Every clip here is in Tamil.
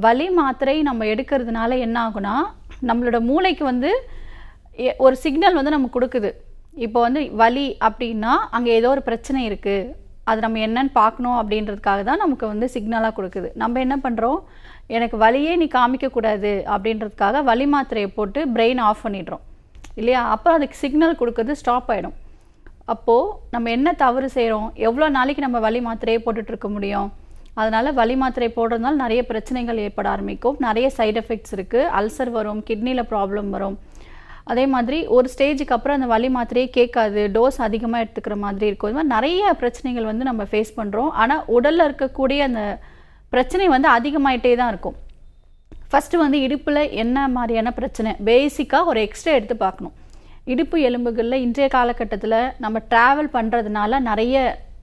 வலி மாத்திரை நம்ம எடுக்கிறதுனால என்ன ஆகும்னா நம்மளோட மூளைக்கு வந்து எ- ஒரு சிக்னல் வந்து நமக்கு கொடுக்குது. இப்போ வந்து வலி அப்படின்னா அங்கே ஏதோ ஒரு பிரச்சனை இருக்குது அது நம்ம என்னன்னு பார்க்கணும் அப்படின்றதுக்காக தான் நமக்கு வந்து சிக்னலாக கொடுக்குது. நம்ம என்ன பண்ணுறோம் எனக்கு வலியே நீ காமிக்கக்கூடாது அப்படின்றதுக்காக வலி மாத்திரையை போட்டு பிரெயின் ஆஃப் பண்ணிடுறோம். இல்லையா? அப்போ அதுக்கு சிக்னல் கொடுக்குறது ஸ்டாப் ஆகிடும் அப்போது நம்ம என்ன தவறு செய்கிறோம் எவ்வளோ நாளைக்கு நம்ம வலி மாத்திரையே போட்டுட்ருக்க முடியும்? அதனால் வலி மாத்திரை போடுறதுனால நிறைய பிரச்சனைகள் ஏற்பட ஆரம்பிக்கும். நிறைய சைடு எஃபெக்ட்ஸ் இருக்குது அல்சர் வரும் கிட்னியில் ப்ராப்ளம் வரும். அதே மாதிரி ஒரு ஸ்டேஜுக்கு அப்புறம் அந்த வலி மாத்திரையே கேட்காது. டோஸ் அதிகமாக எடுத்துக்கிற மாதிரி இருக்கும். இது மாதிரி நிறைய பிரச்சனைகள் வந்து நம்ம ஃபேஸ் பண்ணுறோம் ஆனால் உடலில் இருக்கக்கூடிய அந்த பிரச்சனை வந்து அதிகமாயிட்டே தான் இருக்கும். ஃபஸ்ட்டு வந்து இடுப்பில் என்ன மாதிரியான பிரச்சனை? பேசிக்காக ஒரு எக்ஸ்ரே எடுத்து பார்க்கணும். இடுப்பு எலும்புகளில் இன்றைய காலகட்டத்தில் நம்ம ட்ராவல் பண்ணுறதுனால நிறைய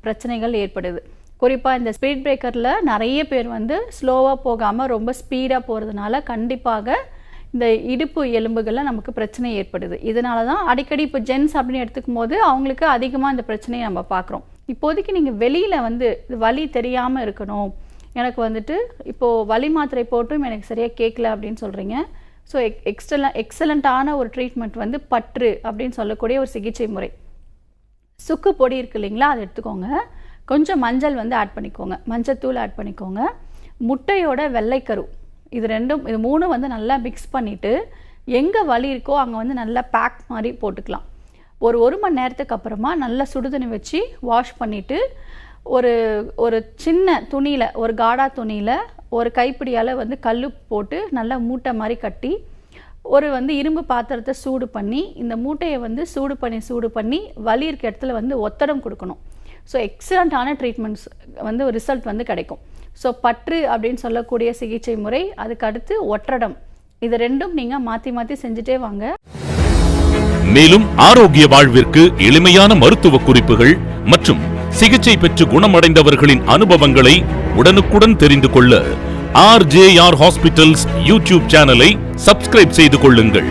பிரச்சனைகள் ஏற்படுது. குறிப்பாக இந்த ஸ்பீட் பிரேக்கரில் நிறைய பேர் வந்து ஸ்லோவாக போகாமல் ரொம்ப ஸ்பீடாக போகிறதுனால கண்டிப்பாக இந்த இடுப்பு எலும்புகளில் நமக்கு பிரச்சனை ஏற்படுது. இதனால தான் அடிக்கடி இப்போ ஜென்ஸ் அப்படின்னு எடுத்துக்கும் போது அவங்களுக்கு அதிகமாக இந்த பிரச்சனையை நம்ம பார்க்குறோம். இப்போதைக்கு நீங்கள் வெளியில் வந்து வலி தெரியாமல் இருக்கணும். எனக்கு வந்துட்டு இப்போது வலி மாத்திரை போட்டும் எனக்கு சரியாக கேட்கல அப்படின்னு சொல்கிறீங்க ஸோ எக் எக்ஸ்டல எக்ஸலண்ட்டான ஒரு ட்ரீட்மெண்ட் வந்து பற்று அப்படின்னு சொல்லக்கூடிய ஒரு சிகிச்சை முறை. சுக்கு பொடி இருக்கு இல்லைங்களா? அதை எடுத்துக்கோங்க. கொஞ்சம் மஞ்சள் வந்து ஆட் பண்ணிக்கோங்க. மஞ்சத்தூள் ஆட் பண்ணிக்கோங்க. முட்டையோட வெள்ளைக்கரு. இது ரெண்டும் இது மூணும் வந்து நல்லா மிக்ஸ் பண்ணிவிட்டு எங்கே வலி இருக்கோ அங்கே வந்து நல்லா பேக் மாதிரி போட்டுக்கலாம். ஒரு ஒரு மணி நேரத்துக்கு அப்புறமா நல்லா சுடுதண்ணி வச்சு வாஷ் பண்ணிவிட்டு ஒரு ஒரு சின்ன துணியில் ஒரு காடா துணியில் ஒரு கைப்பிடியால் வந்து கல் போட்டு நல்லா மூட்டை மாதிரி கட்டி ஒரு வந்து இரும்பு பாத்திரத்தை சூடு பண்ணி இந்த மூட்டையை வந்து சூடு பண்ணி சூடு பண்ணி வலி இருக்க இடத்துல வந்து ஒத்தடம் கொடுக்கணும். ஸோ எக்ஸலண்ட்டான ட்ரீட்மெண்ட்ஸ் வந்து ரிசல்ட் வந்து கிடைக்கும். ஸோ பற்று அப்படின்னு சொல்லக்கூடிய சிகிச்சை முறை அதுக்கு அடுத்து ஒற்றடம். இது ரெண்டும் நீங்கள் மாற்றி மாற்றி செஞ்சுட்டே வாங்க. மேலும் ஆரோக்கிய வாழ்விற்கு எளிமையான மருத்துவ குறிப்புகள் மற்றும் சிகிச்சை பெற்று குணமடைந்தவர்களின் அனுபவங்களை உடனுக்குடன் தெரிந்து கொள்ள ஆர்ஜேஆர் ஹாஸ்பிட்டல்ஸ் யூடியூப் சேனலை சப்ஸ்கிரைப் செய்து கொள்ளுங்கள்.